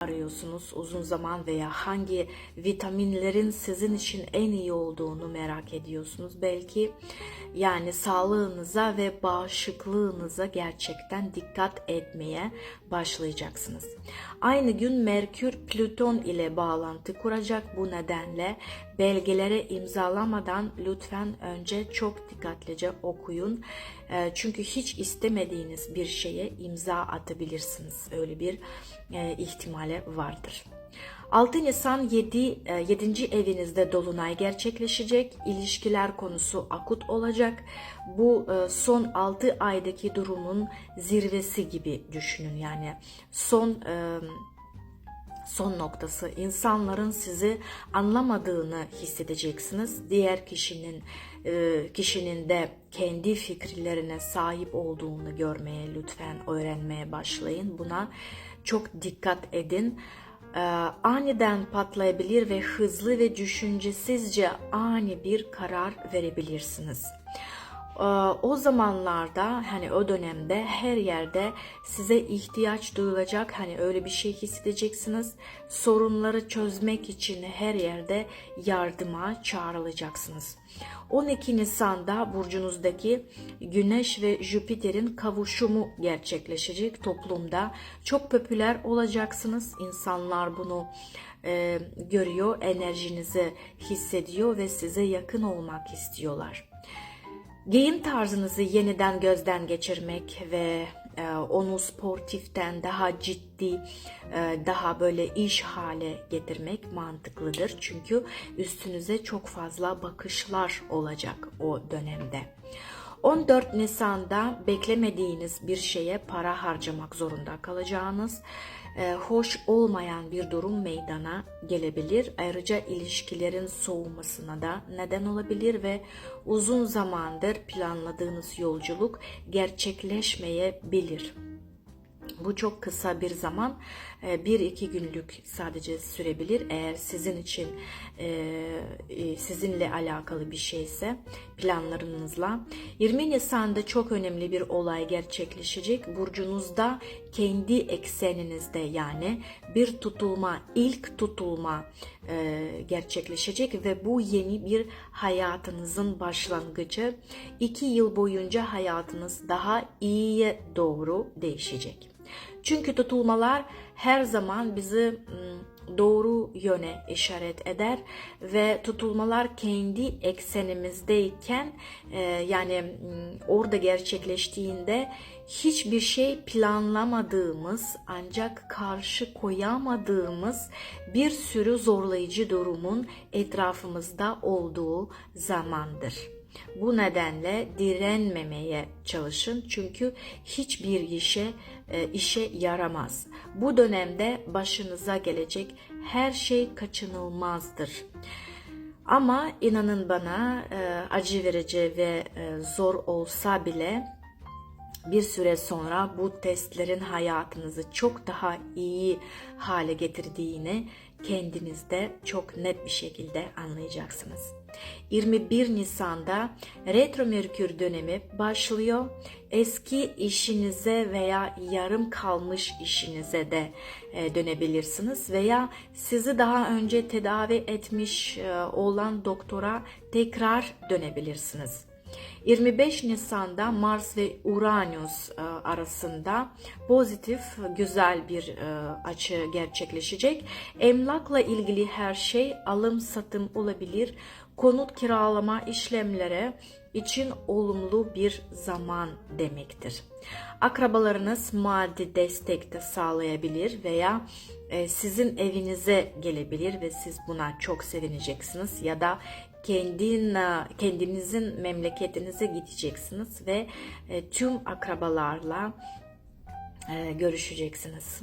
arıyorsunuz uzun zaman veya hangi vitaminlerin sizin için en iyi olduğunu merak ediyorsunuz. Belki yani sağlığınıza ve bağışıklığınıza gerçekten dikkat etmeye başlayacaksınız. Aynı gün Merkür Plüton ile bağlantı kuracak bu nedenle belgelere imzalamadan lütfen önce çok dikkatlice okuyun. E, Çünkü hiç istemediğiniz bir şeye imza atabilirsiniz. Öyle bir e, ihtimale vardır. 6 Nisan 7, 7. evinizde dolunay gerçekleşecek. İlişkiler konusu akut olacak. Bu e, son 6 aydaki durumun zirvesi gibi düşünün. Yani son e, son noktası insanların sizi anlamadığını hissedeceksiniz. Diğer kişinin e, kişinin de kendi fikirlerine sahip olduğunu görmeye lütfen öğrenmeye başlayın. Buna çok dikkat edin. E, Aniden patlayabilir ve hızlı ve düşüncesizce ani bir karar verebilirsiniz. Ee, o zamanlarda hani o dönemde her yerde size ihtiyaç duyulacak hani öyle bir şey hissedeceksiniz. Sorunları çözmek için her yerde yardıma çağrılacaksınız. 12 Nisan'da burcunuzdaki Güneş ve Jüpiter'in kavuşumu gerçekleşecek toplumda. Çok popüler olacaksınız. İnsanlar bunu e, görüyor, enerjinizi hissediyor ve size yakın olmak istiyorlar. Giyim tarzınızı yeniden gözden geçirmek ve e, onu sportiften daha ciddi, e, daha böyle iş hale getirmek mantıklıdır. Çünkü üstünüze çok fazla bakışlar olacak o dönemde. 14 Nisan'da beklemediğiniz bir şeye para harcamak zorunda kalacağınız, e, hoş olmayan bir durum meydana gelebilir. Ayrıca ilişkilerin soğumasına da neden olabilir ve uzun zamandır planladığınız yolculuk gerçekleşmeyebilir. Bu çok kısa bir zaman, e, bir iki günlük sadece sürebilir. Eğer sizin için e, e, sizinle alakalı bir şeyse planlarınızla. 20 Nisan'da çok önemli bir olay gerçekleşecek. Burcunuzda kendi ekseninizde yani bir tutulma, ilk tutulma gerçekleşecek ve bu yeni bir hayatınızın başlangıcı. İki yıl boyunca hayatınız daha iyiye doğru değişecek. Çünkü tutulmalar her zaman bizi doğru yöne işaret eder ve tutulmalar kendi eksenimizdeyken yani orada gerçekleştiğinde hiçbir şey planlamadığımız ancak karşı koyamadığımız bir sürü zorlayıcı durumun etrafımızda olduğu zamandır. Bu nedenle direnmemeye çalışın çünkü hiçbir işe e, işe yaramaz. Bu dönemde başınıza gelecek her şey kaçınılmazdır. Ama inanın bana e, acı verici ve e, zor olsa bile bir süre sonra bu testlerin hayatınızı çok daha iyi hale getirdiğini kendinizde çok net bir şekilde anlayacaksınız. 21 Nisan'da retro merkür dönemi başlıyor. Eski işinize veya yarım kalmış işinize de e, dönebilirsiniz veya sizi daha önce tedavi etmiş e, olan doktora tekrar dönebilirsiniz. 25 Nisan'da Mars ve Uranüs e, arasında pozitif güzel bir e, açı gerçekleşecek. Emlakla ilgili her şey alım satım olabilir. Konut kiralama işlemlere için olumlu bir zaman demektir. Akrabalarınız maddi destek de sağlayabilir veya e, sizin evinize gelebilir ve siz buna çok sevineceksiniz ya da kendin kendinizin memleketinize gideceksiniz ve e, tüm akrabalarla e, görüşeceksiniz.